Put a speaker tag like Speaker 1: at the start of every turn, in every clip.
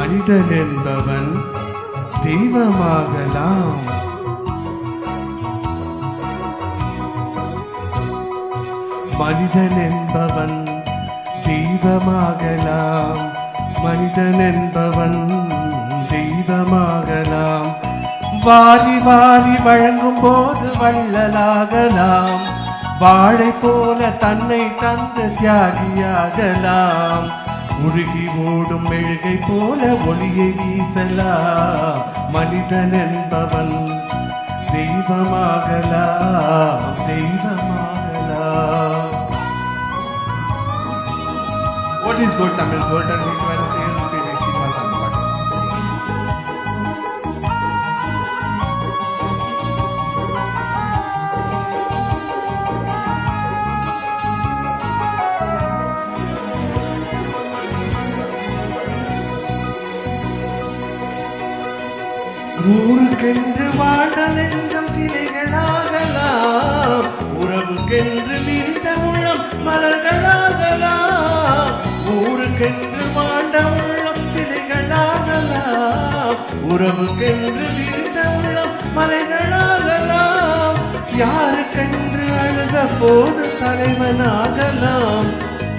Speaker 1: மனிதன் என்பவன் தெய்வமாகலாம். மனிதன் என்பவன் தெய்வமாகலாம். மனிதன் என்பவன் தெய்வமாகலாம். வாரி வாரி வழங்கும் போது வள்ளலாகலாம். வாழை போல தன்னை தந்து தியாகியாகலாம். முழுகி ஓடும் மெழுகை போல ஒளியை வீசலா. மனிதன் என்பவன் தெய்வமாகலாம் தெய்வமாகலாம் what is gold Tamil golden hit வரிசையில் ஊருக்கென்று வாழ்தல் என்றும் சிலைகளாகலாம். உறவுக்கென்று விரித்த உள்ளம் மலர்களாகலாம். ஊருக்கென்று வாழ்ந்த உள்ளம் சிலைகளாகலாம். உறவுக்கென்று விரித்த உள்ளம் மலைகளாகலாம். யாருக்கென்று அழுத போது தலைவனாகலாம்.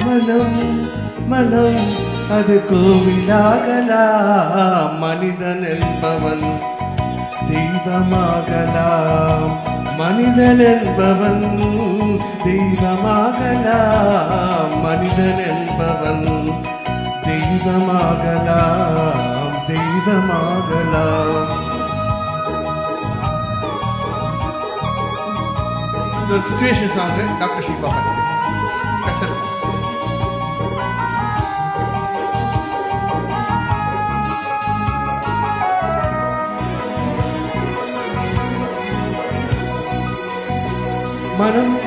Speaker 1: மனம் மனம் அது கோவிலாகலாம். மனிதன் என்பவன் தெய்வமாகலாம். மனிதன் என்பவன் தெய்வமாகலாம். மனிதன் என்பவன் தெய்வமாகலாம். தெய்வமாகலாம். இந்த ஒரு சுச்சுவேஷன் சாங் டாக்டர் ஷீபா பத்தி ஸ்பெஷல் சாங் மனம்.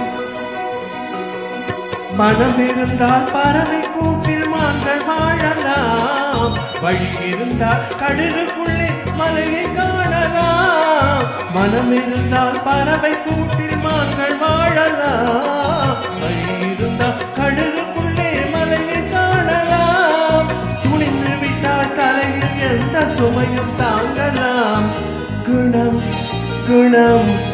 Speaker 1: மனம் இருந்தால் பறவை கூட்டில் மான்கள் வாழலாம். வழி இருந்தால் கடலுக்குள்ளே மலையை காணலாம். மனம் இருந்தால் பறவை கூட்டில் மான்கள் வாழலாம். வழி இருந்தால் கடலுக்குள்ளே மலையை காணலாம். துணிந்து விட்டால் தலையில் எந்த சுமையும் தாங்கலாம். குணம் குணம்.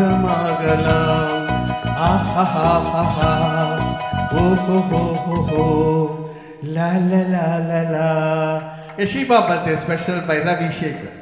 Speaker 1: தெய்வமாகலாம் ஆஹாஹாஹா ஓஹோ ஹோ ஹோ ஹோ லா லா லா லா லா Yashiba birthday special by Ravi Sekar